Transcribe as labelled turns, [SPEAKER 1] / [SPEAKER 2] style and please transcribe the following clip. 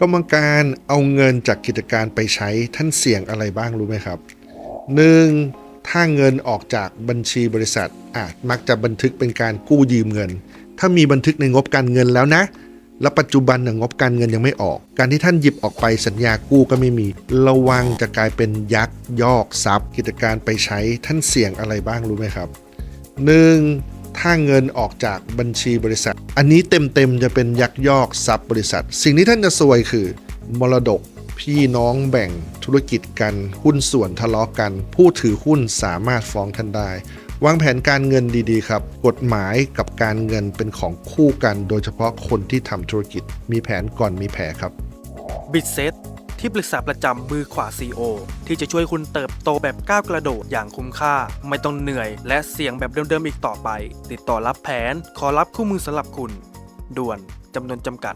[SPEAKER 1] กรรมการเอาเงินจากกิจการไปใช้ท่านเสี่ยงอะไรบ้างรู้ไหมครับ 1. ถ้าเงินออกจากบัญชีบริษัทอาจมักจะบันทึกเป็นการกู้ยืมเงิน ถ้ามีบันทึกในงบการเงินแล้วนะ และปัจจุบันน่ะงบการเงินยังไม่ออก การที่ท่านหยิบออกไปสัญญากู้ก็ไม่มี ระวังจะกลายเป็นยักยอกทรัพย์ กิจการไปใช้ท่านเสี่ยงอะไรบ้างรู้ไหมครับ 1. ถ้าเงินออกจากบัญชีบริษัท อันนี้เต็มๆจะเป็นยักยอกทรัพย์บริษัท สิ่งที่ท่านจะซวยคือ มรดกพี่น้องแบ่งธุรกิจกัน หุ้นส่วนทะเลาะกัน ผู้ถือหุ้นสามารถฟ้องท่านได้ วางแผนการเงินดีๆครับ กฎหมายกับการเงินเป็นของคู่กัน โดยเฉพาะคนที่ทำธุรกิจ มีแผนก่อนมีแผลครับ
[SPEAKER 2] บิดเซต ที่ปรึกษาประจำมือขวา CEO ที่จะช่วยคุณเติบโตแบบก้าวกระโดดอย่างคุ้มค่า ไม่ต้องเหนื่อย และเสี่ยงแบบเดิมๆอีกต่อไป ติดต่อรับแผน ขอรับคู่มือสำหรับคุณ ด่วนจำนวนจำกัด